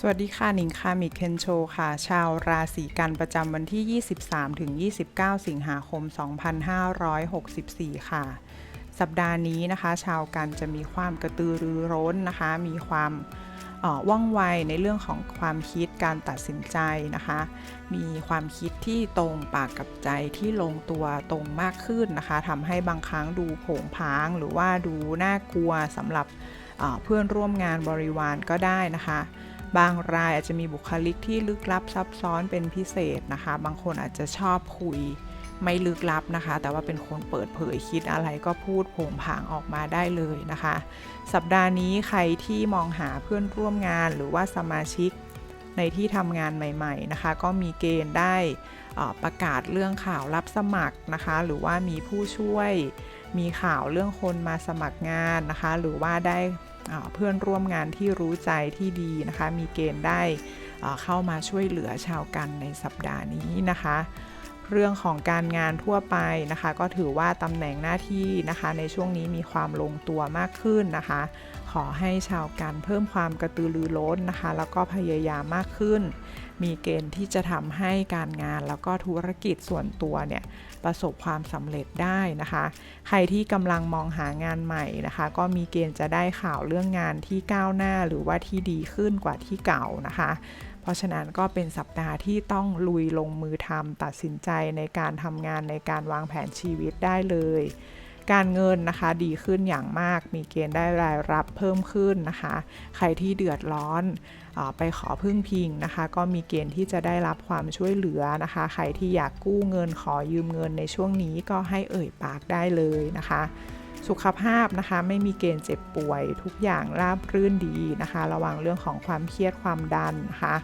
สวัสดีค่ะหนิงคามิเคนโชค่ะ ชาวราศีกันประจำวันที่ 23 ถึง 29 สิงหาคม 2564 ค่ะ สัปดาห์นี้นะคะ ชาวกันจะมีความกระตือรือร้นนะคะ มีความว่องไวในเรื่องของความคิดการตัดสินใจนะคะ มีความคิดที่ตรงปากกับใจที่ลงตัวตรงมากขึ้นนะคะทำให้บางครั้งดูผงผางหรือว่าดูน่ากลัวสำหรับเพื่อนร่วมงานบริวารก็ได้นะคะ บางรายอาจจะมีบุคลิกที่ลึกลับซับซ้อนเป็นพิเศษนะคะ บางคนอาจจะชอบคุยไม่ลึกลับนะคะ แต่ว่าเป็นคนเปิดเผยคิดอะไรก็พูดโผงผางออกมาได้เลยนะคะ สัปดาห์นี้ใครที่มองหาเพื่อนร่วมงานหรือว่าสมาชิกในที่ทำงานใหม่ ๆนะคะ ก็มีเกณฑ์ได้อประกาศเรื่องข่าวรับสมัครนะคะ หรือว่ามีผู้ช่วยมีข่าวเรื่องคนมาสมัครงานนะคะ หรือว่าได้ เพื่อนร่วมงานที่รู้ใจที่ดีนะคะ มีเกณฑ์ได้เข้ามาช่วยเหลือชาวกันในสัปดาห์นี้นะคะ เรื่องของการงานทั่วไปนะคะ ก็ถือว่าตำแหน่งหน้าที่นะคะ ในช่วงนี้มีความลงตัวมากขึ้นนะคะ อให้ชาวกันเพิ่มความกระตือรือร้นนะคะ แล้วก็พยายามมากขึ้น มีเกณฑ์ที่จะทำให้การงานแล้วก็ธุรกิจส่วนตัวเนี่ยประสบความสำเร็จได้นะคะ ใครที่กำลังมองหางานใหม่นะคะ ก็มีเกณฑ์จะได้ข่าวเรื่องงานที่ก้าวหน้าหรือว่าที่ดีขึ้นกว่าที่เก่านะคะ เพราะฉะนั้นก็เป็นสัปดาห์ที่ต้องลุยลงมือทำตัดสินใจในการทำงานในการวางแผนชีวิตได้เลย การเงินนะคะดีขึ้นอย่างมาก มีเกณฑ์ได้รายรับเพิ่มขึ้นนะคะ ใครที่เดือดร้อนอไปขอพึ่งพิงนะคะ ก็มีเกณฑ์ที่จะได้รับความช่วยเหลือนะคะ ใครที่อยากกู้เงินขอยืมเงินในช่วงนี้ก็ให้เอ่ยปากได้เลยนะคะ สุขภาพนะคะไม่มีเกณฑ์เจ็บป่วย ทุกอย่างราบรื่นดีนะคะ ระวังเรื่องของความเครียดความดันนะคะ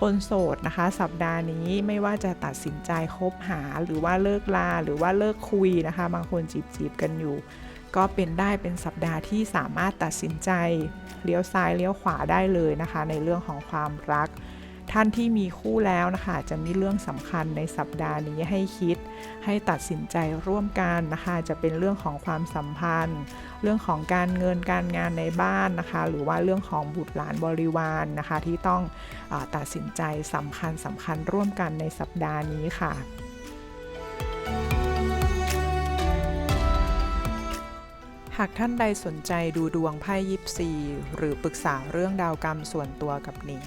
คนโสดนะคะ สัปดาห์นี้ไม่ว่าจะตัดสินใจคบหาหรือว่าเลิกลาหรือว่าเลิกคุยนะคะ บางคนจีบจีบๆกันอยู่ ก็เป็นได้เป็นสัปดาห์ที่สามารถตัดสินใจเลี้ยวซ้ายเลี้ยวขวาได้เลยนะคะ ในเรื่องของความรัก ท่านที่มีคู่แล้วนะคะจะมีเรื่องสำคัญในสัปดาห์นี้ให้คิด ให้ตัดสินใจร่วมกันนะคะ จะเป็นเรื่องของความสัมพันธ์ เรื่องของการเงินการงานในบ้านนะคะ หรือว่าเรื่องของบุตรหลานบริวารนนะคะ ที่ต้องอตัดสินใจสำคัญสำคัญร่วมกันในสัปดาห์นี้ค่ะหากท่านใดสนใจดูดวงไพ่ยิปซี หรือปรึกษาเรื่องดาวกรรมส่วนตัวกับหนิง